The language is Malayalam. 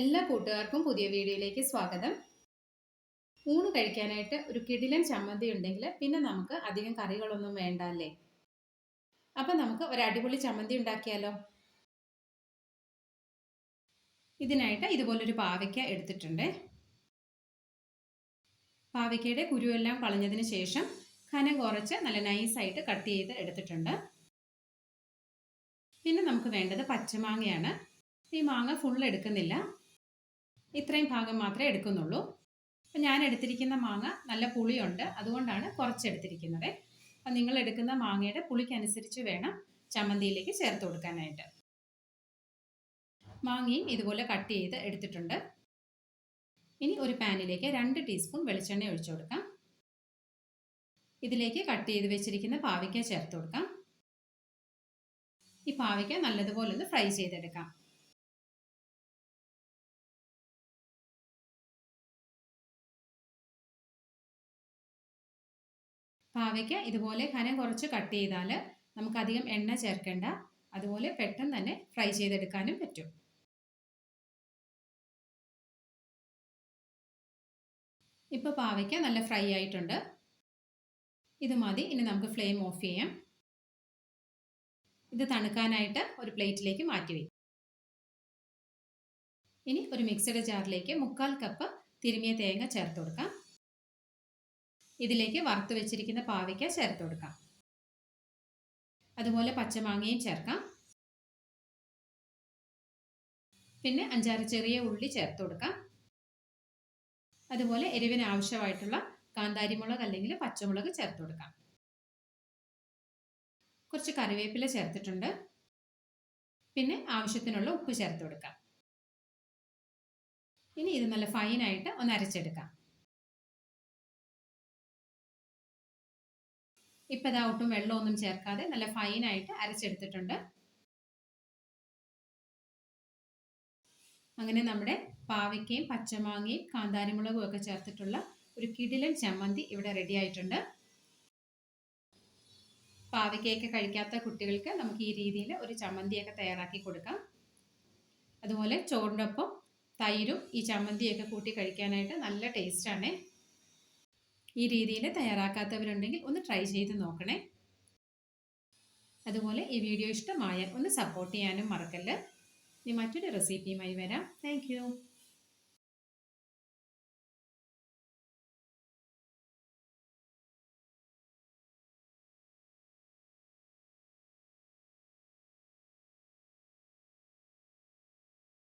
എല്ലാ കൂട്ടുകാർക്കും പുതിയ വീഡിയോയിലേക്ക് സ്വാഗതം. ഊണ് കഴിക്കാനായിട്ട് ഒരു കിടിലൻ ചമ്മന്തി ഉണ്ടെങ്കിൽ പിന്നെ നമുക്ക് അധികം കറികളൊന്നും വേണ്ട അല്ലേ അപ്പം നമുക്ക് ഒരു അടിപൊളി ചമ്മന്തി ഉണ്ടാക്കിയാലോ? ഇതിനായിട്ട് ഇതുപോലൊരു പാവയ്ക്ക എടുത്തിട്ടുണ്ട്. പാവയ്ക്കയുടെ കുരുവെല്ലാം കളഞ്ഞതിന് ശേഷം കനം കുറച്ച് നല്ല നൈസായിട്ട് കട്ട് ചെയ്ത് എടുത്തിട്ടുണ്ട്. പിന്നെ നമുക്ക് വേണ്ടത് പച്ചമാങ്ങയാണ്. ഈ മാങ്ങ ഫുൾ എടുക്കുന്നില്ല. ഇത്രയും ഭാഗം മാത്രമേ എടുക്കുന്നുള്ളൂ. അപ്പം ഞാൻ എടുത്തിരിക്കുന്ന മാങ്ങ നല്ല പുളിയുണ്ട്. അതുകൊണ്ടാണ് കുറച്ചെടുത്തിരിക്കുന്നത്. അപ്പം നിങ്ങൾ എടുക്കുന്ന മാങ്ങയുടെ പുളിക്കനുസരിച്ച് വേണം ചമ്മന്തിയിലേക്ക് ചേർത്ത് കൊടുക്കാനായിട്ട്. മാങ്ങയും ഇതുപോലെ കട്ട് ചെയ്ത് എടുത്തിട്ടുണ്ട്. ഇനി ഒരു പാനിലേക്ക് രണ്ട് ടീസ്പൂൺ വെളിച്ചെണ്ണ ഒഴിച്ചു കൊടുക്കാം. ഇതിലേക്ക് കട്ട് ചെയ്ത് വെച്ചിരിക്കുന്ന പാവയ്ക്ക ചേർത്ത് കൊടുക്കാം. ഈ പാവയ്ക്ക നല്ലതുപോലെ ഒന്ന് ഫ്രൈ ചെയ്തെടുക്കാം. പാവയ്ക്ക ഇതുപോലെ കനം കുറച്ച് കട്ട് ചെയ്താൽ നമുക്കധികം എണ്ണ ചേർക്കേണ്ട. അതുപോലെ പെട്ടെന്ന് തന്നെ ഫ്രൈ ചെയ്തെടുക്കാനും പറ്റും. ഇപ്പോൾ പാവയ്ക്ക നല്ല ഫ്രൈ ആയിട്ടുണ്ട്. ഇത് മതി. ഇനി നമുക്ക് ഫ്ലെയിം ഓഫ് ചെയ്യാം. ഇത് തണുക്കാനായിട്ട് ഒരു പ്ലേറ്റിലേക്ക് മാറ്റി വയ്ക്കും. ഇനി ഒരു മിക്സഡ് ജാറിലേക്ക് മുക്കാൽ കപ്പ് തിരുമിയ തേങ്ങ ചേർത്ത് കൊടുക്കാം. ഇതിലേക്ക് വറുത്ത് വെച്ചിരിക്കുന്ന പാവയ്ക്ക ചേർത്ത് കൊടുക്കാം. അതുപോലെ പച്ചമാങ്ങയും ചേർക്കാം. പിന്നെ അഞ്ചാറ് ചെറിയ ഉള്ളി ചേർത്ത് കൊടുക്കാം. അതുപോലെ എരിവിന് ആവശ്യമായിട്ടുള്ള കാന്താരിമുളക് അല്ലെങ്കിൽ പച്ചമുളക് ചേർത്ത് കൊടുക്കാം. കുറച്ച് കറിവേപ്പില ചേർത്തിട്ടുണ്ട്. പിന്നെ ആവശ്യത്തിനുള്ള ഉപ്പ് ചേർത്ത് കൊടുക്കാം. ഇനി ഇത് നല്ല ഫൈനായിട്ട് ഒന്ന് അരച്ചെടുക്കാം. ഇപ്പം ഇതാ ഒട്ടും വെള്ളമൊന്നും ചേർക്കാതെ നല്ല ഫൈനായിട്ട് അരച്ചെടുത്തിട്ടുണ്ട്. അങ്ങനെ നമ്മുടെ പാവയ്ക്കയും പച്ചമാങ്ങയും കാന്താരിമുളകും ഒക്കെ ചേർത്തിട്ടുള്ള ഒരു കിടിലൻ ചമ്മന്തി ഇവിടെ റെഡി ആയിട്ടുണ്ട്. പാവയ്ക്കയൊക്കെ കഴിക്കാത്ത കുട്ടികൾക്ക് നമുക്ക് ഈ രീതിയിൽ ഒരു ചമ്മന്തിയൊക്കെ തയ്യാറാക്കി കൊടുക്കാം. അതുപോലെ ചോറിന്റെ ഒപ്പം തൈരും ഈ ചമ്മന്തിയൊക്കെ കൂട്ടി കഴിക്കാനായിട്ട് നല്ല ടേസ്റ്റാണ് ഈ രീതിയിൽ തയ്യാറാക്കാത്തവരുണ്ടെങ്കിൽ ഒന്ന് ട്രൈ ചെയ്ത് നോക്കണേ. അതുപോലെ ഈ വീഡിയോ ഇഷ്ടമായാൽ ഒന്ന് സപ്പോർട്ട് ചെയ്യാനും മറക്കല്ല്. ഇനി മറ്റൊരു റെസിപ്പിയുമായി വരാം. താങ്ക്